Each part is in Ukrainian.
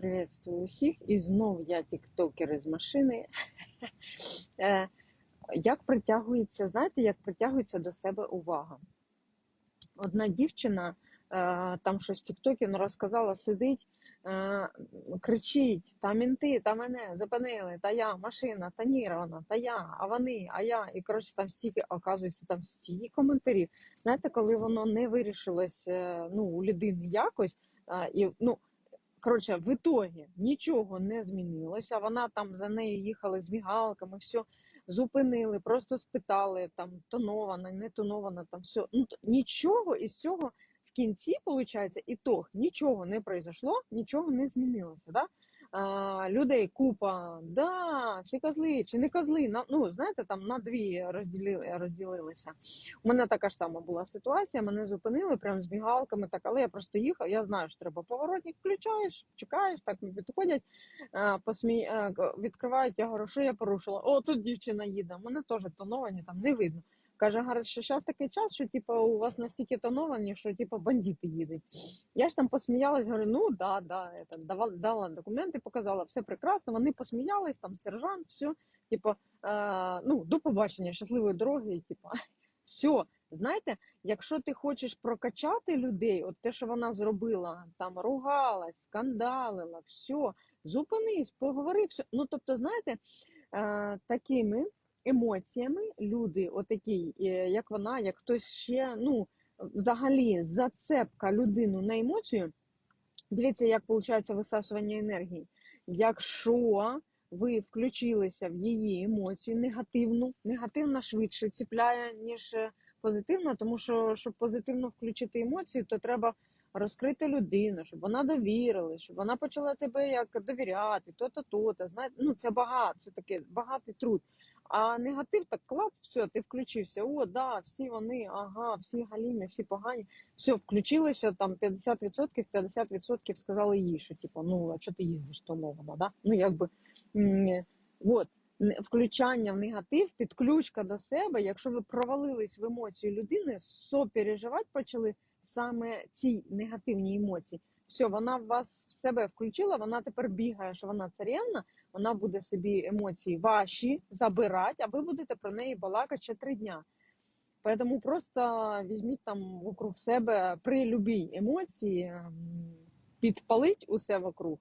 Приветствую усіх. І знов я тіктокер із машини. Е, Як притягується, знаєте, як притягується до себе увага? Одна дівчина е, там щось в Тіктокі розказала, сидить, е, кричить: та мінти, та мене зупинили, та я, машина, та тонірована, та я, а вони, а я. І коротше, там стільки, оказується, там стільки коментарів. Знаєте, коли воно не вирішилось е, ну, у людини якось, і ну. Коротше, в ітогі нічого не змінилося. Вона там за нею їхали з мігалками, все зупинили, просто спитали там тонована, не тонована, там все. Ну то нічого із цього в кінці, виходить, ітог, нічого не произошло, нічого не змінилося. Да? А, людей купа, да, всі козли чи не козли. На, ну, знаєте, там на дві розділили, розділилися. У мене така ж сама була ситуація. Мене зупинили прямо з мігалками, так, але я просто їхав. Я знаю, що треба поворотник, включаєш, чекаєш, так підходять, е, посмі... е, відкривають. Я говорю, я порушила? О, тут дівчина їде. Мене теж тоновані, там не видно. Каже, говорить, що зараз такий час, що типу, у вас настільки тоновані, що типу, бандити їдуть. Я ж там посміялась, говорю, ну да, да, это, давала, дала документи, показала, все прекрасно. Вони посміялись, там сержант, все, типу, е, ну, до побачення, щасливої дороги, типу, все. Знаєте, якщо ти хочеш прокачати людей, от те, що вона зробила, там ругалась, скандалила, все, зупинись, поговори, все. Ну, тобто, знаєте, е, такими емоціями люди, отакі, е, як вона, як хтось ще, ну, взагалі, зацепка людину на емоцію. Дивіться, як виходить висасування енергії. Якщо ви включилися в її емоцію негативну, негативна швидше ціпляє, ніж е, позитивна, тому що щоб позитивно включити емоції, то треба розкрити людину, щоб вона довірила, щоб вона почала тебе як довіряти, то-то, то-то. Знаєте, ну це багато, це таке багатий труд. А негатив так клац, все, ти включився. О, да, всі вони, ага, всі галімі, всі погані. Все, включилося там 50%, 50% сказали що типу, ну а що ти їздиш то мовно, да? Ну якби от. Включання в негатив, підключка до себе. Якщо ви провалились в емоцію людини, сопереживати почали саме ці негативні емоції. Все, вона вас в себе включила, вона тепер бігає, що вона царівна, вона буде собі емоції ваші забирати, а ви будете про неї балакати ще три дня. Поэтому просто візьміть там вокруг себе при любій емоції, підпалить усе вокруг,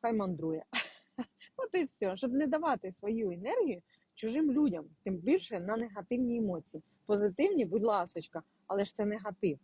хай мандрує. От і все, щоб не давати свою енергію чужим людям, тим більше на негативні емоції. Позитивні, будь ласочка, але ж це негатив.